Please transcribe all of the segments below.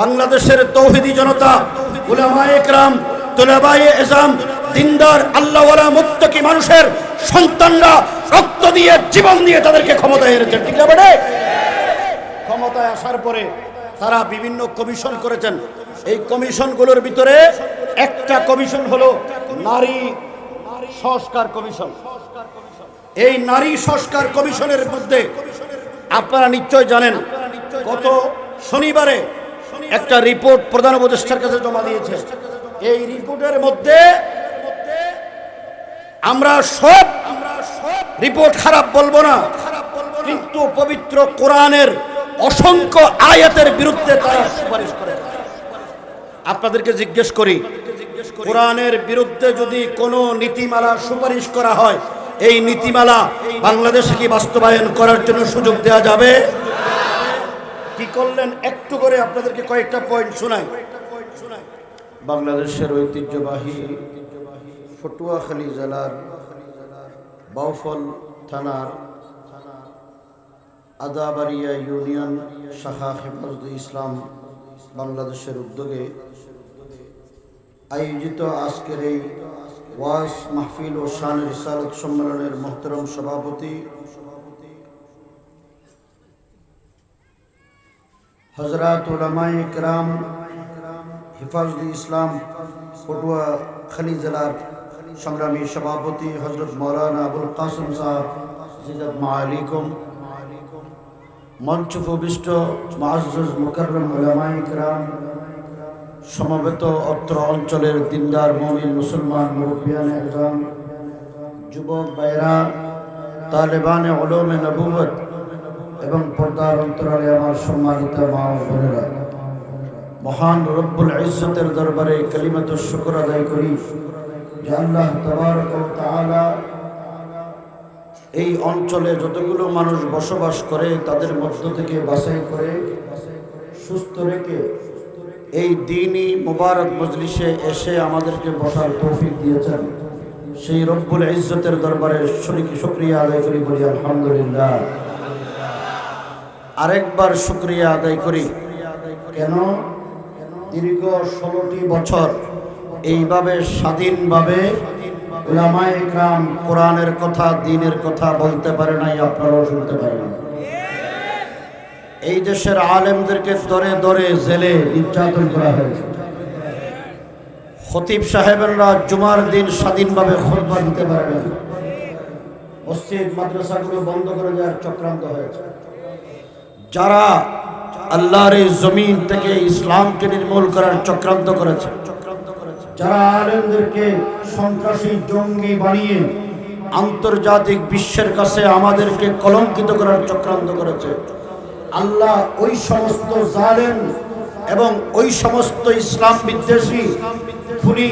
বাংলাদেশের তৌহিদি জনতা, উলামায়ে একরাম তোলাবায়ে এজাম, দিনদার, আল্লাহওয়ালা মুত্তাকি মানুষের সন্তানরা রক্ত দিয়ে, জীবন দিয়ে তাদেরকে ক্ষমতায় এনেছে। ঠিক না ক্ষমতায় আসার পরে তারা বিভিন্ন কমিশন করেছেন। এই কমিশনগুলোর ভিতরে একটা কমিশন হলো নারী সংস্কার কমিশন। এই নারী সংস্কার কমিশনের মধ্যে আপনারা নিশ্চয় জানেন, গত শনিবারে একটা রিপোর্ট প্রধান উপদেষ্টার কাছে জমা দিয়েছে। এই রিপোর্টের মধ্যে আমরা সব রিপোর্ট খারাপ বলব না, কিন্তু পবিত্র কোরআনের অসংখ্য আয়াতের বিরুদ্ধে তারা সুপারিশ করে। আপনাদেরকে জিজ্ঞেস করি, কোরআনের বিরুদ্ধে যদি কোনো নীতিমালা সুপারিশ করা হয়, এই নীতিমালা বাংলাদেশে কি বাস্তবায়ন করার জন্য সুযোগ দেওয়া যাবে? কি করলেন? একটু করে আপনাদেরকে কয়েকটা পয়েন্ট শোনাই। বাংলাদেশের ঐতিহ্যবাহী ফটুয়াখালী জেলার বাউফল থানার আদাবাড়িয়া ইউনিয়ন শাখা হেফাজত ইসলাম বাংলাদেশের উদ্যোগে আয়োজিত আজকের এই ওয়াস মাহফিল ও শান রিসালত সম্মেলনের মোহতরম সভাপতি হজরত ওলামাই একরাম হিফাজুল ইসলাম পটুয়া খালি জেলার সংগ্রামী সভাপতি হজরত মৌলানা আবুল কাসম সাহেব জিজাত মালিকুম মঞ্চ উপবিষ্ট মাহুজ মুকরম ওলামাই একরাম সমবেত অত্র অঞ্চলের দিনদার মমিন মুসলমান মুরব্বিয়ান একরাম যুবক বাইরা তালেবানে ওলমে নবুবত এবং পর্দার অন্তরালে আমার সম্মানিত মা বোনেরা, মহান রব্বুল ইজ্জতের দরবারে কালিমাত শুকর আদায় করি যে আল্লাহ তাআলা এই অঞ্চলে যতগুলো মানুষ বসবাস করে তাদের মধ্য থেকে বাছাই করে সুস্থ রেখে এই দিনই মোবারক মজলিসে এসে আমাদেরকে বসার তৌফিক দিয়েছেন। সেই রব্বুল ইজ্জতের দরবারে শরিক শুক্রিয়া আদায় করি বলি আলহামদুলিল্লাহ। আরেকবার শুক্রিয়া আদায় করি। কেন? দীর্ঘ ষোলোটি বছর এইভাবে স্বাধীনভাবে ওলামায়ে কোরআনের কথা, দিনের কথা বলতে পারে নাই, আপনারাও শুনতে পারেন এই দেশের আলেমদেরকে দরে দরে জেলে নির্যাতন করা হয়েছে। খতিব সাহেবেরা জুমার দিন স্বাধীনভাবে খোদবা দিতে পারে না মসজিদ, মাদ্রাসাগুলো বন্ধ করে দেওয়ার চক্রান্ত হয়েছে। যারা আল্লাহর এই জমিন থেকে ইসলামকে নির্মূল করার চক্রান্ত করেছে, যারা আলেমদেরকে সন্ত্রাসী, জঙ্গি বানিয়ে আন্তর্জাতিক বিশ্বের কাছে আমাদেরকে কলঙ্কিত করার চক্রান্ত করেছে, আল্লাহ ওই সমস্ত জালেম এবং ওই সমস্ত ইসলাম বিদ্বেষী খুনি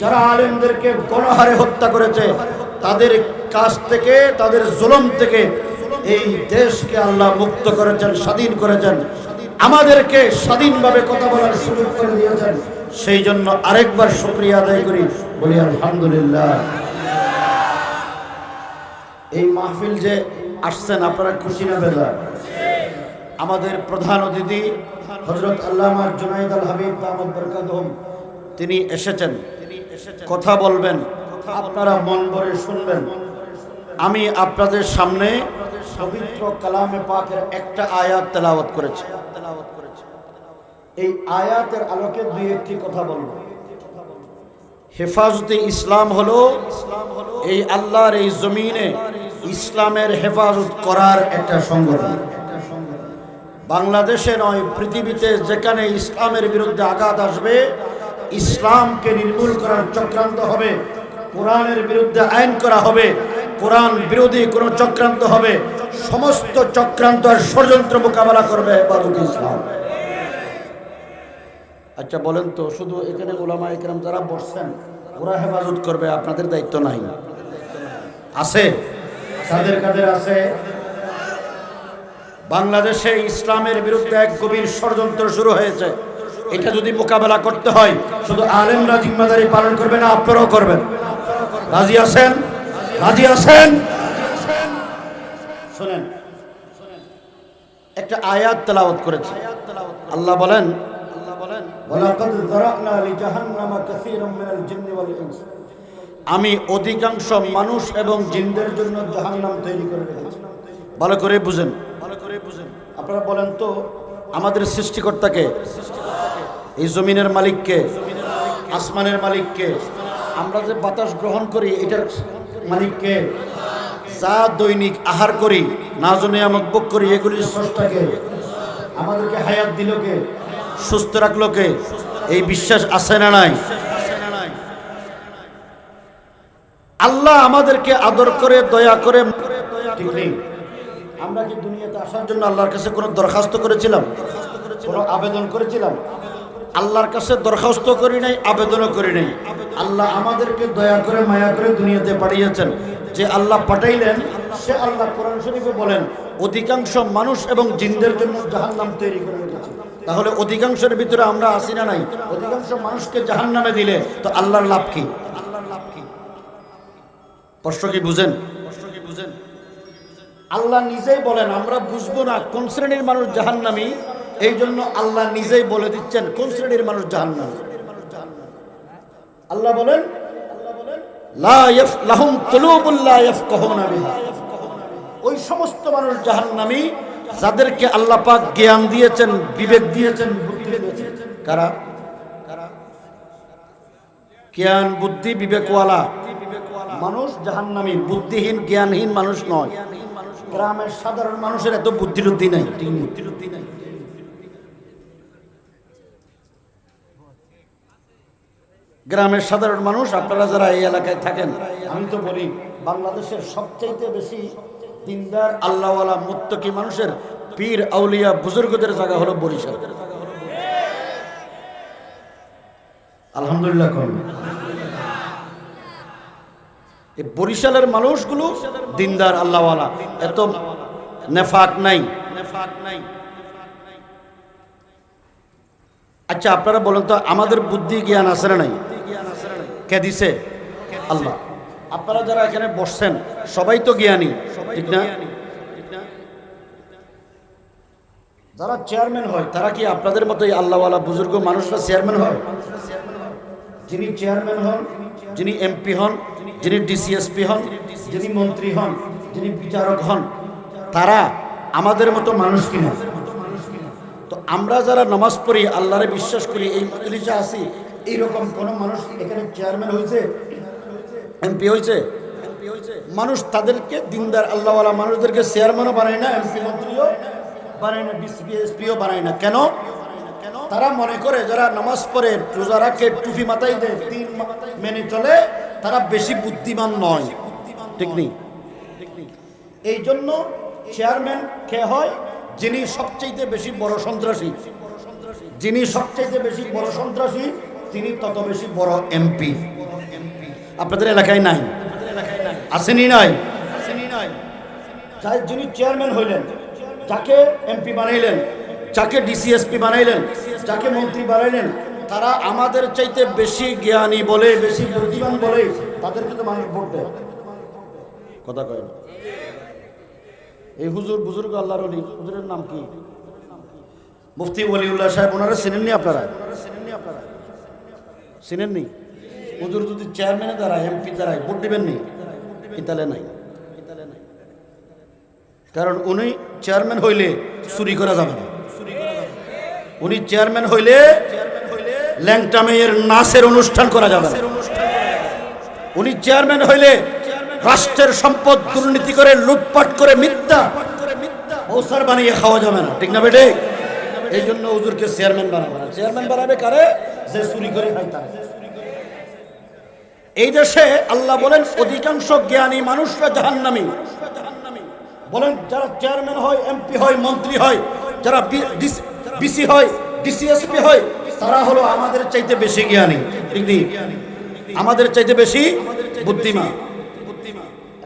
যারা আলেমদেরকে গণহারে হত্যা করেছে, তাদের কাছ থেকে, তাদের জুলম থেকে এই দেশকে আল্লাহ মুক্ত করেছেন, স্বাধীন করেছেন। আমাদেরকে স্বাধীনভাবে কথা বলার সুযোগ করে দিয়েছেন। সেই জন্য আরেকবার শুক্রিয়া আদায় করি, বলি আলহামদুলিল্লাহ। এই মাহফিল যে আসছেন, আপনারা খুশি না বেদা আমাদের প্রধান অতিথি হজরত আল্লাহ জুনাইদ আল হাবিব আহমদ বরকাতহম তিনি এসেছেন। কথা বলবেন, আপনারা মন ভরে শুনবেন। আমি আপনাদের সামনে পবিত্র কালামে পাকের একটা আয়াত তেলাওয়াত করেছে। এই আয়াতের আলোকে দুই একটি কথা বলব। হেফাজতে ইসলাম হলো এই আল্লাহর এই জমিনে ইসলামের হেফাজত করার একটা সংগঠন। বাংলাদেশে নয়, পৃথিবীতে যেখানে ইসলামের বিরুদ্ধে আঘাত আসবে, ইসলামকে নির্মূল করার চক্রান্ত হবে, কোরআনের বিরুদ্ধে আইন করা হবে কোরআন বিরোধী কোনো চক্রান্ত হবে, সমস্ত চক্রান্ত আর ষড়যন্ত্র মোকাবেলা করবে ইসলাম। আচ্ছা বলেন তো, শুধু এখানে ওলামা একরাম যারা বসছেন, ওরা হেফাজত করবে, আপনাদের দায়িত্ব নাই। আছে? তাদের কাদের আছে? বাংলাদেশে ইসলামের বিরুদ্ধে এক গভীর ষড়যন্ত্র শুরু হয়েছে। এটা যদি মোকাবেলা করতে হয়, শুধু আলেমরা জিম্মাদারি পালন করবে না, আপনারাও করবেন। রাজি আছেন? রাজি আছেন? শোনেন একটা আয়াত তেলাওয়াত করেছে। আল্লাহ বলেন আমি অধিকাংশ মানুষ এবং জিনদের জন্য জাহান্নাম তৈরি করে রেখেছি। ভালো করে বুঝেন ভালো করে বুঝেন। আপনারা বলেন তো আমাদের সৃষ্টিকর্তাকে এই জমিনের মালিককে আসমানের মালিককে আমরা যে বাতাস গ্রহণ করি এটার মালিককে যা দৈনিক আহার করি, না নিয়ামত ভোগ করি এগুলির স্রষ্টাকে, আমাদেরকে হায়াত দিল কে সুস্থ রাখল কে এই বিশ্বাস আছে না নাই? আল্লাহ আমাদেরকে আদর করে, দয়া করে আমরা কি দুনিয়াতে আসার জন্য আল্লাহর কাছে কোনো দরখাস্ত করেছিলাম? কোনো আবেদন করেছিলাম? আল্লাহর কাছে দরখাস্ত করি নাই, আবেদনও করি নাই। আল্লাহ আমাদেরকে দয়া করে, মায়া করে দুনিয়াতে পাঠিয়েছেন। যে আল্লাহ পাঠাইলেন, সে আল্লাহ কোরআন শরীফে বলেন, অধিকাংশ মানুষ এবং জিনদের জন্য জাহান্নাম তৈরি করে রেখেছে। তাহলে অধিকাংশের ভিতরে আমরা আসি না নাই? অধিকাংশ মানুষকে জাহান্নামে দিলে, তো আল্লাহর লাভ কি? আল্লাহর লাভ কি কষ্ট কি বুঝেন কষ্ট কি বুঝেন? আল্লাহ নিজেই বলেন, আমরা বুঝব না কোন শ্রেণির মানুষ জাহান্নামী? এই জন্য আল্লাহ নিজেই বলে দিচ্ছেন, কোন শ্রেণির মানুষ জাহান্নামী? আল্লাহ বলেন। ওই সমস্ত মানুষ জাহান্নামী, যাদেরকে আল্লাহ পাক জ্ঞান দিয়েছেন, বিবেক দিয়েছেন কারা? জ্ঞান, বুদ্ধি, বিবেকওয়ালা। মানুষ জাহান্নামী, বুদ্ধিহীন, জ্ঞানহীন মানুষ নয়। গ্রামের সাধারণ মানুষের এত বুদ্ধি টুদ্ধি নাই বুদ্ধি নাই। গ্রামের সাধারণ মানুষ আপনারা যারা এই এলাকায় থাকেন আমি তো বলি বাংলাদেশের সবচাইতে বেশি দিনদার আল্লাহওয়ালা মুত্তকি মানুষের পীর আউলিয়া বুজুর্গদের জায়গা হলো বরিশাল। আলহামদুলিল্লাহ এই বরিশালের মানুষগুলো দিনদার আল্লাহওয়ালা। এত নেফাক নাই নেফাক নাই। আচ্ছা আপনারা বলেন তো আমাদের বুদ্ধি জ্ঞান আছে না নাই? কে দিছে? আল্লাহ। আপনারা যারা এখানে বসছেন সবাই তো জ্ঞানী ঠিক না? যারা চেয়ারম্যান হয় তারা কি আপনাদের মতো আল্লাহওয়ালা বুজুর্গ মানুষরা চেয়ারম্যান হয়? যিনি চেয়ারম্যান হন যিনি এমপি হন যিনি ডিসিএসপি হন যিনি মন্ত্রী হন যিনি বিচারক হন তারা আমাদের মতো মানুষ কিনা? তো আমরা যারা নামাজ পড়ি আল্লাহরে বিশ্বাস করি এই মজলিসে আসি এইরকম কোন মানুষ এখানে চেয়ারম্যান হয়েছে এমপি হয়েছে? মানুষ তাদেরকে দিনদার, আল্লাহওয়ালা মানুষদেরকে চেয়ারম্যানও বানায় না এমপি মন্ত্রীও বানায় না ডিসিএসপিও বানায় না। কেন? তারা মনে করে যারা নামাজ পড়ে, রোজা রাখে, টুপি মাথায় দেয় তিন মেনে চলে, তারা বেশি বুদ্ধিমান নয়। ঠিক নেই? এই জন্য চেয়ারম্যান কে হয়? যিনি সবচাইতে বেশি বড় সন্ত্রাসী। যিনি সবচাইতে বেশি বড় সন্ত্রাসী তিনি তত বেশি বড় এমপি। আপনাদের এলাকায় নাই? আসেনি নাই? যিনি চেয়ারম্যান হইলেন, যাকে এমপি বানাইলেন, যাকে ডিসিএসপি বানাইলেন, যাকে মন্ত্রী বানাইলেন, তারা আমাদের চাইতে বেশি জ্ঞানী বলে, বেশি বুদ্ধিমান বলে তাদেরকে তো মানুষ ভোট দেয়। কথা কয় এই হুজুর বুজুর্গ আল্লাহর অলি হুজুরের নাম কি? মুফতি ওলিউল্লাহ সাহেব, ওনারা চিনেননি আপনারা? চিনেননি হুজুর যদি চেয়ারম্যানে দাঁড়ায় এমপি দাঁড়ায়, ভোট দিবেন নি? ইতালে নাই। কারণ উনি চেয়ারম্যান হইলে চুরি করা যাবে না। উনি চেয়ারম্যান হইলে ল্যাংটা মেয়ের নাচের অনুষ্ঠান করা যাবে না। উনি চেয়ারম্যান হইলে রাষ্ট্রের সম্পদ দুর্নীতি করে, লুটপাট করে মিথ্যা ওসার বানিয়ে খাওয়া যাবে না। ঠিক না বেটে এই জন্য হুজুরকে চেয়ারম্যান বানাবে না। চেয়ারম্যান বানাবে কারে? যে চুরি করে তারে। এই দেশে আল্লাহ বলেন, অধিকাংশ জ্ঞানী মানুষরা জাহান্নামী। বলেন, যারা চেয়ারম্যান হয়, এমপি হয়, মন্ত্রী হয়, যারা বিসি হয়, ডিসিএসপি হয়, তারা হলো আমাদের চাইতে বেশি জ্ঞানী? আমাদের চাইতে বেশি বুদ্ধিমান।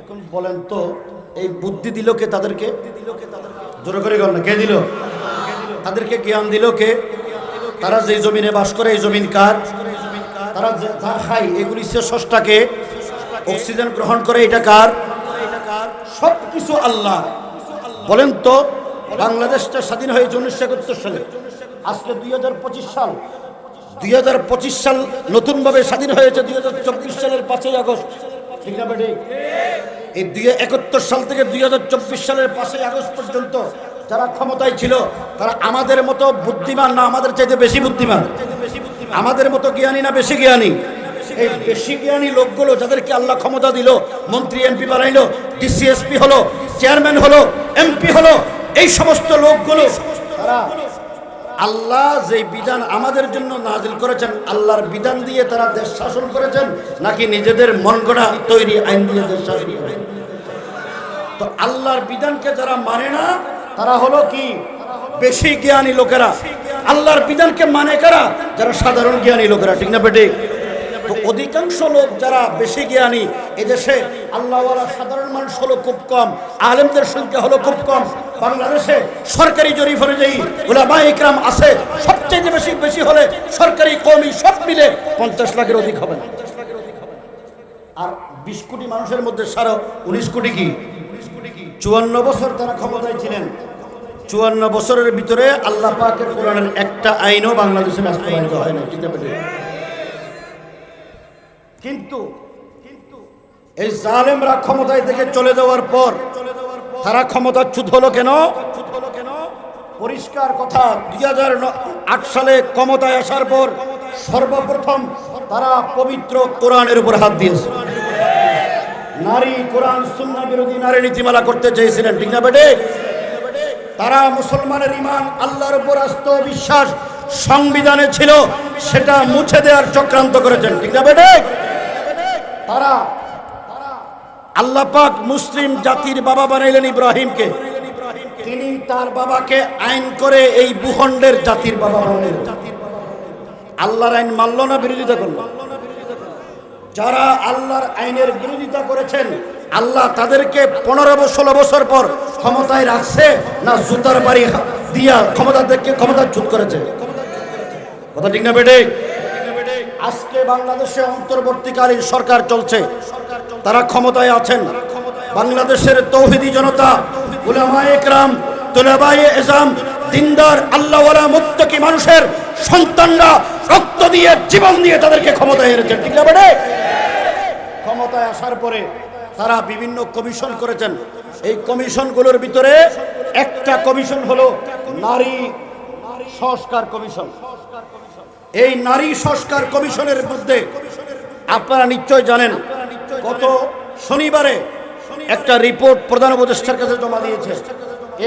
এখন বলেন তো, এই বুদ্ধি দিল কে তাদেরকে? জোরে করে গল না কে দিল? তাদেরকে জ্ঞান দিল কে? তারা যে জমিনে বাস করে, এই জমিন কার? তারা যা খায়, এগুলি ষষ্ঠাকে অক্সিজেন গ্রহণ করে, এটা কার? সব কিছু আল্লাহ। বলেন তো, বাংলাদেশটা স্বাধীন হয়েছে উনিশশো একাত্তর সালে। আজকে দুই হাজার পঁচিশ সাল। দুই হাজার পঁচিশ সাল নতুনভাবে স্বাধীন হয়েছে দুই হাজার চব্বিশ সালের পাঁচই আগস্ট। ঠিক না এই দুই একাত্তর সাল থেকে দুই হাজার চব্বিশ সালের পাঁচই আগস্ট পর্যন্ত যারা ক্ষমতায় ছিল, তারা আমাদের মতো বুদ্ধিমান না, আমাদের চাইতে বেশি বুদ্ধিমান। আমাদের মতো জ্ঞানী না, বেশি জ্ঞানী। এই বেশি জ্ঞানী লোকগুলো যাদেরকে আল্লাহ ক্ষমতা দিল, মন্ত্রী, এমপি বানাইলো ডিসিএসপি হলো, চেয়ারম্যান হলো, এমপি হলো, এই সমস্ত লোকগুলো, তারা আল্লাহ যে বিধান আমাদের জন্য নাজিল করেছেন, আল্লাহর বিধান দিয়ে তারা দেশ শাসন করেছেন, নাকি নিজেদের মন গড়া তৈরি আইন দিয়ে দেশ শাসন তো আল্লাহর বিধানকে যারা মানে না তারা হলো কি? বেশি জ্ঞানী লোকেরা। আল্লাহর বিধানকে মানে কারা? যারা সাধারণ জ্ঞানী লোকেরা, ঠিক না বেটে? তো অধিকাংশ লোক যারা বেশি জ্ঞানী, এদেশে আল্লাহওয়ালা সাধারণ মানুষ হলো খুব কম, আলেমদের সংখ্যা হলো খুব কম। বাংলাদেশে সরকারি জরিপ অনুযায়ী ওলামা ইকরাম আছে, সবচেয়ে বেশি বেশি হলে সরকারি কমই সব মিলে পঞ্চাশ লাখের অধিক হবে না। আর বিশ কোটি মানুষের মধ্যে সারা, উনিশ কোটি কি? চুয়ান্ন বছর তারা ক্ষমতায় ছিলেন। চুয়ান্ন বছরের ভিতরে আল্লাহ পাকের কোরআনের একটা আইনও বাংলাদেশে বাস্তবায়িত হয় না কিন্তু এই জালেমরা ক্ষমতায় থেকে চলে যাওয়ার পর তারা ক্ষমতাচ্যুত হলো কেন? পরিষ্কার কথা, দুই হাজার আট সালে ক্ষমতায় আসার পর সর্বপ্রথম তারা পবিত্র কোরআনের উপর হাত দিয়েছে। নারী কোরআন, সুন্না বিরোধী নারী নীতিমালা করতে চেয়েছিলেন, ঠিক না বেটে? তারা মুসলমানের ইমান আল্লাহর উপর আস্ত বিশ্বাস, সংবিধানে ছিল, সেটা মুছে দেওয়ার চক্রান্ত করেছেন। ঠিক না বেটে তারা, আল্লাহ পাক মুসলিম জাতির বাবা বানাইলেন ইব্রাহিমকে। তিনি তার বাবাকে আইন করে এই ভূখণ্ডের জাতির বাবা বানাইলেন। আল্লাহর আইন মানল না বিরোধিতা করল। যারা আল্লাহর আইনের বিরোধিতা করেছেন আল্লাহ তাদেরকে পনেরো ষোলো বছর পর ক্ষমতায় রাখছে না জুতার বাড়ি দিয়া ক্ষমতা ক্ষমতা চুপ করেছে? কথা ঠিক না বেটে আজকে বাংলাদেশে অন্তর্বর্তীকালীন সরকার চলছে। তারা ক্ষমতায় আছেন। বাংলাদেশের তৌহিদি জনতা, উলামায়ে একরাম, তোলাবায়ে এজাম, দিনদার, আল্লাহওয়ালা, মুত্তকি মানুষের সন্তানরা রক্ত দিয়ে, জীবন দিয়ে তাদেরকে ক্ষমতায় এনেছেন। ঠিক না বেটে ক্ষমতায় আসার পরে তারা বিভিন্ন কমিশন করেছেন। এই কমিশনগুলোর ভিতরে একটা কমিশন হলো নারী সংস্কার কমিশন। এই নারী সংস্কার কমিশনের মধ্যে আপনারা নিশ্চয় জানেন, গত শনিবারে একটা রিপোর্ট প্রধান উপদেষ্টার কাছে জমা দিয়েছে।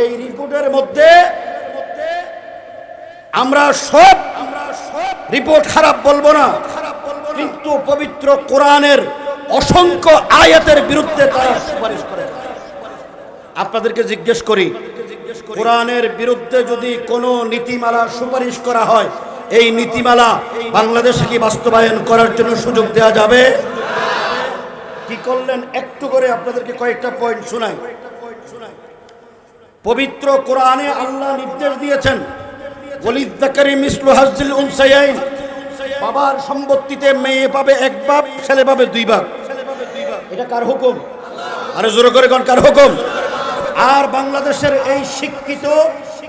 এই রিপোর্টের মধ্যে আমরা সব রিপোর্ট খারাপ বলব না, কিন্তু পবিত্র কোরআনের অসংখ্য আয়াতের বিরুদ্ধে তারা সুপারিশ করে। আপনাদেরকে জিজ্ঞেস করি, কোরআনের বিরুদ্ধে যদি কোনো নীতিমালা সুপারিশ করা হয়, এই নীতিমালা বাংলাদেশে কি বাস্তবায়ন করার জন্য সুযোগ দেওয়া যাবে? কি করলেন? একটু করে আপনাদেরকে কয়েকটা পয়েন্ট শোনাই। পবিত্র কোরআনে আল্লাহ নির্দেশ দিয়েছেন বাবার সম্পত্তিতে মেয়ে পাবে এক বাপ, ছেলে পাবে দুই বাপ। এটা কার হুকুম? আরে জোরে করে কার হুকুম? আর বাংলাদেশের এই শিক্ষিত,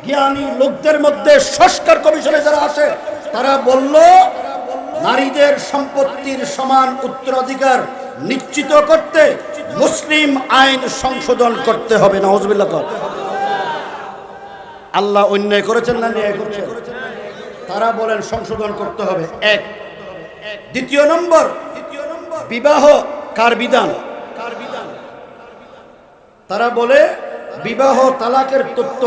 জ্ঞানী লোকদের মধ্যে সংস্কার কমিশনে যারা আছে তারা বলল, নারীদের সম্পত্তির সমান উত্তরাধিকার নিশ্চিত করতে মুসলিম আইন সংশোধন করতে হবে। নওয়াজবিল্লাহ কর। আল্লাহ অন্যায় করেছেন না ন্যায় করেছেন? তারা বলেন সংশোধন করতে হবে। এক। দ্বিতীয় নম্বর দ্বিতীয় নম্বর, বিবাহ কার বিধান? তারা বলে, বিবাহ তালাকের তথ্য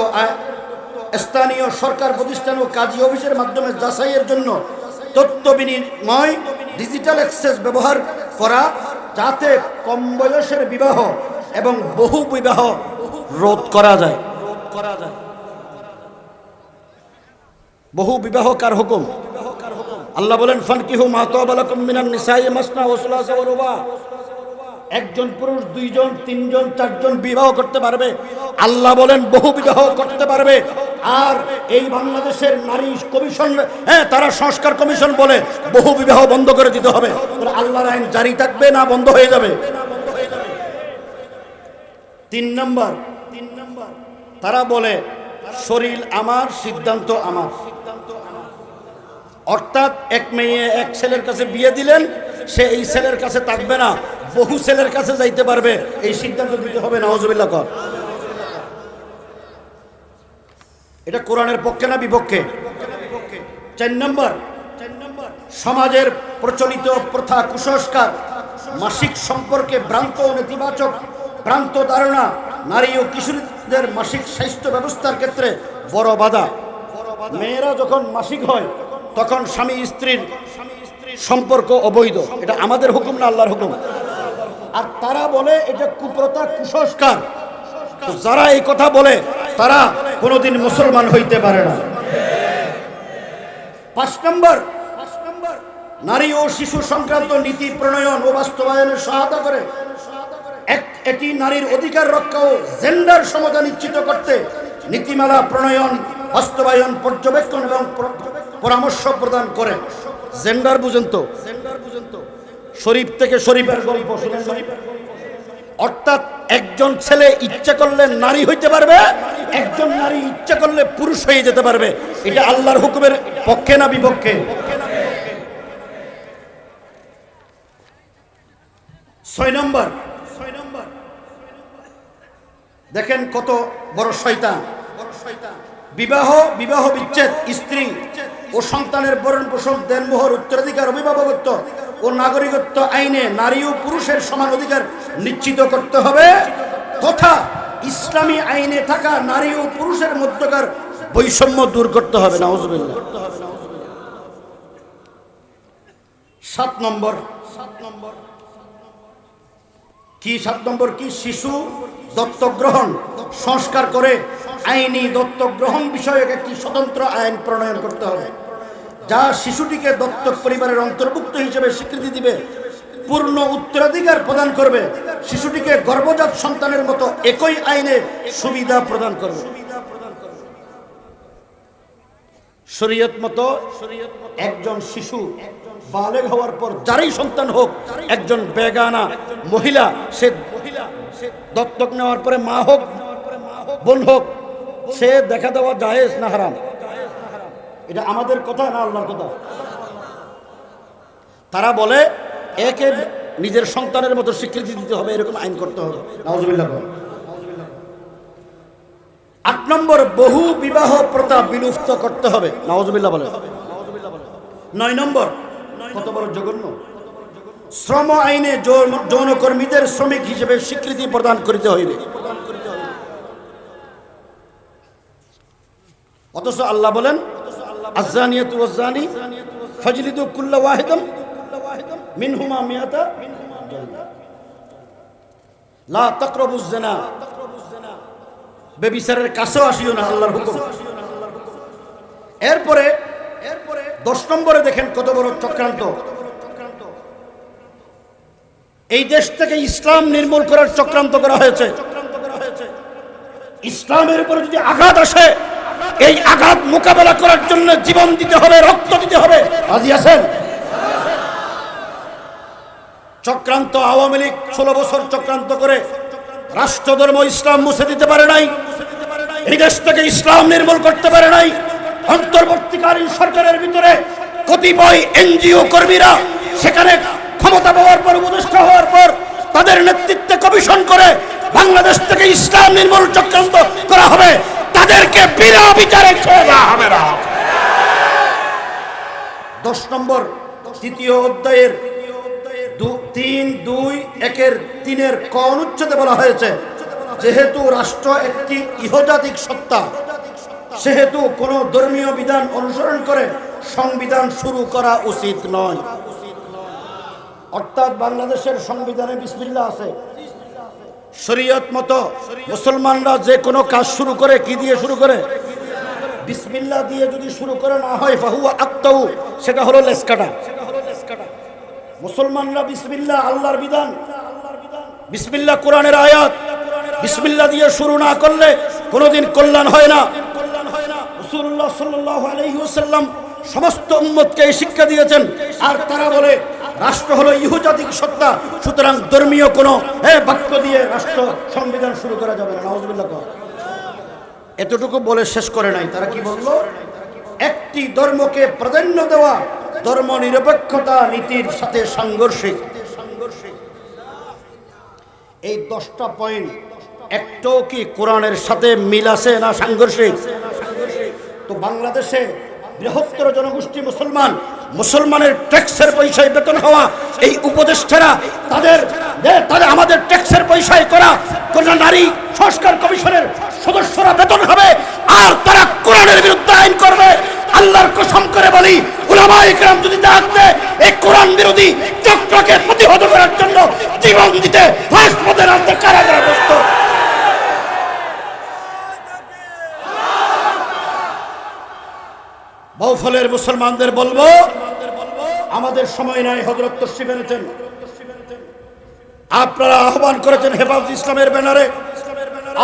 স্থানীয় সরকার প্রতিষ্ঠান ও কাজী অফিসের মাধ্যমে যাচাইয়ের জন্য তথ্য বিনিময় ডিজিটাল অ্যাক্সেস ব্যবহার করা যাতে কম বয়সের বিবাহ এবং বহু বিবাহ রোধ করা যায়। রোধ করা যায় বহু বিবাহ কার হুকুম? আল্লাহ বলেন, ফানকিহু মাতাবালাকুম মিনান নিসাই মাসনা ওয়া সুলাসা ওয়া রুবা। একজন পুরুষ, দুইজন, তিনজন, চারজন বিবাহ করতে পারবে। আল্লাহ বলেন, বহু বিবাহ করতে পারবে। আর এই বাংলাদেশের নারী কমিশন হ্যাঁ তারা সংস্কার কমিশন বলে বহু বিবাহ বন্ধ করে দিতে হবে। আল্লাহর আইন জারি থাকবে না বন্ধ হয়ে যাবে? তিন নম্বর তিন নম্বর, তারা বলে, শরীর আমার, সিদ্ধান্ত আমার। অর্থাৎ এক মেয়ে এক ছেলের কাছে বিয়ে দিলেন, সে এই ছেলের কাছে থাকবে না। বহু ছেলের কাছে যাইতে পারবে, এই সিদ্ধান্ত দিতে হবে নওয়াজবিল্লা কর। এটা কোরআনের পক্ষে না বিপক্ষে? চার নম্বর, সমাজের প্রচলিত প্রথা কুসংস্কার, মাসিক সম্পর্কে ভ্রান্ত নেতিবাচক, ভ্রান্ত ধারণা, নারী ও কিশোরীদের মাসিক স্বাস্থ্য ব্যবস্থার ক্ষেত্রে বড় বাধা। মেয়েরা যখন মাসিক হয়, তখন স্বামী স্ত্রীর সম্পর্ক অবৈধ। এটা আমাদের হুকুম না আল্লাহর হুকুম? আর তারা বলে এটা কুপ্রথা কুসংস্কার। যারা এই কথা বলে তারা কোনোদিন মুসলমান হইতে পারে না। পাঁচ নম্বর নারী ও শিশু সংক্রান্ত নীতি প্রণয়ন ও বাস্তবায়নে সহায়তা করে। এটি নারীর অধিকার রক্ষা ও জেন্ডার সমতা নিশ্চিত করতে নীতিমালা প্রণয়ন বাস্তবায়ন পর্যবেক্ষণ এবং পরামর্শ প্রদান করে। জেন্ডার বুঝেন তো। শরীফ থেকে শরীফের গল্প শুনেন শরীফ। অর্থাৎ একজন ছেলে ইচ্ছা করলে নারী হইতে পারবে, একজন নারী ইচ্ছা করলে পুরুষ হয়ে যেতে পারবে। এটা আল্লাহর হুকুমের পক্ষে না বিপক্ষে? ছয় নম্বর। ছয় নম্বর দেখেন কত বড় শয়তান। বিবাহ বিবাহ বিচ্ছেদ, স্ত্রী ও সন্তানের বরণ পোষণ দেনমোহর, উত্তরাধিকার, অভিভাবকত্ব। ও নাগরিকত্ব আইনে নারী ও পুরুষের সমান অধিকার নিশ্চিত করতে হবে তথা ইসলামী আইনে থাকা নারী ও পুরুষের মধ্যকার বৈষম্য দূর করতে হবে, নাউজুবিল্লাহ। সাত নম্বর। সাত নম্বর কি সাত নম্বর? কি? শিশু দত্তক গ্রহণ সংস্কার করে আইনি দত্তক গ্রহণ বিষয়ক একটি স্বতন্ত্র আইন প্রণয়ন করতে হবে। যা শিশুটিকে দত্তক পরিবারের অন্তর্ভুক্ত হিসেবে স্বীকৃতি দিবে, পূর্ণ উত্তরাধিকার প্রদান করবে, শিশুটিকে গর্ভজাত সন্তানের মতো একই আইনে সুবিধা প্রদান করবে। শরীয়ত মতো একজন শিশু বালেগ হওয়ার পর যারই সন্তান হোক, একজন বেগানা মহিলা, সে দত্তক নেওয়ার পরে মা হোক, বোন হোক, সে দেখা দেওয়া জায়েজ না হারাম। এটা আমাদের কথা, না আল্লাহর কথা? তারা বলে, একে নিজের সন্তানের মতো স্বীকৃতি দিতে হবে, এরকম আইন করতে হবে। নাউজুবিল্লাহ বলেন। আট নম্বর, বহু বিবাহ প্রথা বিলুপ্ত করতে হবে। নওয়াজবিল্লাহ বলে নয় নম্বর, কত বড় জঘন্য? শ্রম আইনে যৌনকর্মীদের শ্রমিক হিসেবে স্বীকৃতি প্রদান করিতে হইবে। অথচ আল্লাহ বলেন আজানিয়াতু ওয়াজানি ফাজলিদু কুল্লা ওয়াহিদাম, মিনহুমা মিয়াতা লা তাকরাবুজ জিনা বেবিচারের কাছেও আসিও না আল্লাহর হুকুম। এরপরে এরপরে দশ নম্বরে দেখেন কত বড় চক্রান্ত। এই দেশ থেকে ইসলাম নির্মূল করার চক্রান্ত করা হয়েছে। ইসলামের উপরে যদি আঘাত আসে এই আঘাত মোকাবেলা করার জন্য জীবন দিতে হবে, রক্ত দিতে হবে। রাজি আছেন? চক্রান্ত আওয়ামী লীগ ষোলো বছর চক্রান্ত করে রাষ্ট্রধর্ম ইসলাম মুছে দিতে পারে নাই, এই দেশ থেকে ইসলাম নির্মূল করতে পারে নাই, অন্তর্বর্তীকালীন সরকারের ভিতরে কতিপয় এনজিও কর্মীরা সেখানে ক্ষমতা পাওয়ার পর, উপদেষ্টা হওয়ার পর তাদের নেতৃত্বে কমিশন করে বাংলাদেশ থেকে ইসলাম নির্মূল চক্রান্ত করা হবে। তাদেরকে বিনা বিচারে ছেড়ে দেওয়া হবে না। দশ নম্বর তৃতীয় অধ্যায়ের তিন, দুই, একের তিনের ক অনুচ্ছেদে বলা হয়েছে, যেহেতু রাষ্ট্র একটি ইহজাতিক সত্তা, সেহেতু কোনো ধর্মীয় বিধান অনুসরণ করে সংবিধান শুরু করা উচিত নয়। অর্থাৎ বাংলাদেশের সংবিধানে বিসমিল্লা আছে। শরীয়ত মতো মুসলমানরা যে কোনো কাজ শুরু করে, কি দিয়ে শুরু করে? বিসমিল্লা দিয়ে যদি শুরু করে না হয়, ফাহুয়া আক্তাউ সেটা হলো লেসকাটা মুসলমানরা বিসমিল্লা, আল্লাহর বিধান। বিসমিল্লা কোরআনের আয়াত। বিসমিল্লা দিয়ে শুরু না করলে কোনোদিন কল্যাণ হয় না। রাসূলুল্লাহ সাল্লাল্লাহু আলাইহি ওয়াসাল্লাম সমস্ত উম্মতকে এই শিক্ষা দিয়েছেন। আর তারা বলে রাষ্ট্র হলো ইহুজাতিক সত্তা, সুতরাং ধর্মীয় কোনো বাক্য দিয়ে রাষ্ট্র সংবিধান শুরু করা যাবে না। এতটুকু বলে শেষ করে নাই। তারা কি বলল? একটি ধর্মকে প্রাধান্য দেওয়া ধর্ম নিরপেক্ষতা নীতির সাথে সাংঘর্ষিক। এই দশটা পয়েন্ট একটাও কি কোরআনের সাথে মিল আছে না সাংঘর্ষিক? তো বাংলাদেশে বৃহত্তর জনগোষ্ঠী মুসলমান মুসলমানের ট্যাক্সের পয়সায় বেতন হওয়া, এই উপদেষ্টারা তাদের তাদের আমাদের ট্যাক্সের পয়সায় করা কোন নারী সংস্কার কমিশনের সদস্যরা বেতন হবে, আর তারা কোরআনের বিরুদ্ধে আইন করবে। আল্লাহর কসম করে বলি উলামা ইকরাম যদি ডাকতে এই কোরআন বিরোধী চক্রকে প্রতিহত করার জন্য জীবন দিতে হাসপাতাল আনতে কারাগারগ্রস্ত বাউফলের মুসলমানদের বলব, আমাদের সময় নাই হজরত তসিফ এনেছেন। আপনারা আহ্বান করেছেন হেফাজত ইসলামের ব্যানারে।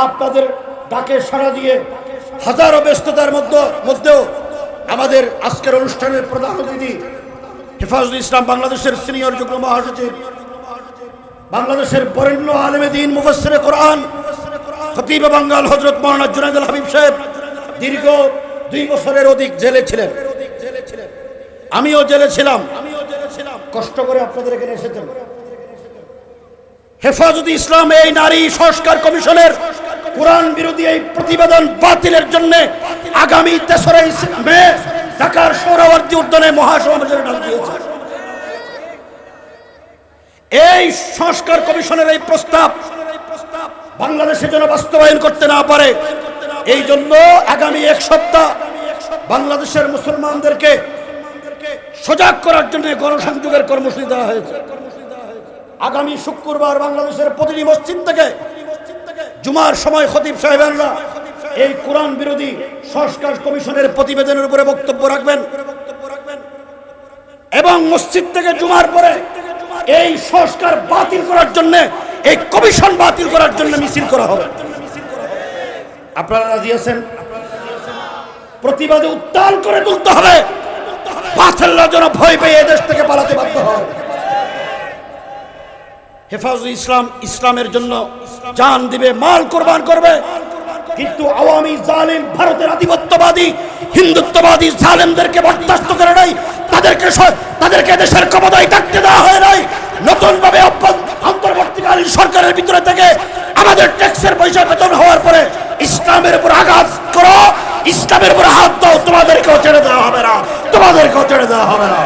আপনাদের ডাকে সাড়া দিয়ে হাজারো ব্যস্ততার মধ্যে মধ্যেও আমাদের আজকের অনুষ্ঠানের প্রধান অতিথি হেফাজত ইসলাম বাংলাদেশের সিনিয়র যুগ্ম মহাসচিব, বাংলাদেশের বরেণ্য আলেমে দিন মুফসরে কোরআন, খতিব বাঙ্গাল হজরত মৌলানা জুনাইদ আল হাবিব সাহেব, দীর্ঘ দুই বছরের অধিক জেলে ছিলেন। আমিও জেলে ছিলাম। কষ্ট করে আপনাদের এখানে এসেছেন। হেফাজত ইসলাম এই নারী সংস্কার কমিশনের কোরআন বিরোধী এই প্রতিবেদন বাতিলের জন্য আগামী তেসরা মে ঢাকার সৌরবর্তী উদ্যানে মহাসমাবেশের ডাক দিয়েছে। এই সংস্কার কমিশনের এই প্রস্তাব বাংলাদেশে যেন বাস্তবায়ন করতে না পারে এই জন্য আগামী এক সপ্তাহ বাংলাদেশের মুসলমানদেরকে সজাগ করার জন্য গণসংযোগের কর্মসূচি দেওয়া হয়েছে। আগামী শুক্রবার বাংলাদেশের প্রতিটি মসজিদ থেকে জুমার সময় খতিব সাহেবেনরা এই কোরআন বিরোধী সংস্কার কমিশনের প্রতিবেদনের উপরে বক্তব্য রাখবেন এবং মসজিদ থেকে জুমার পরে এই সংস্কার বাতিল করার জন্য, এই কমিশন বাতিল করার জন্য মিছিল করা হবে। আপনারা রাজি আছেন? প্রতিবাদে উত্তাল করে তুলতে হবে। ভয় পেয়ে এদেশ থেকে পালাতে বাধ্য হয় ইসলাম ইসলামের জন্য জান দিবে, মাল কোরবান করবে। কিন্তু আওয়ামী ভারতের আধিপত্যবাদী, হিন্দুত্ববাদী জালেমদেরকে বরদাস্ত করে নাই। তাদেরকে তাদেরকে দেশের ক্ষমতায় থাকতে দেওয়া হয় নাই। নতুন ভাবে অন্তর্বর্তীকালীন সরকারের ভিতরে থেকে আমাদের ট্যাক্সের পয়সা বেতন হওয়ার পরে ইসলামের উপর আঘাত করো, ইসলামের উপর হাত দাও, তোমাদেরকেও ছেড়ে দেওয়া হবে না, তোমাদেরকেও ছেড়ে দেওয়া হবে না।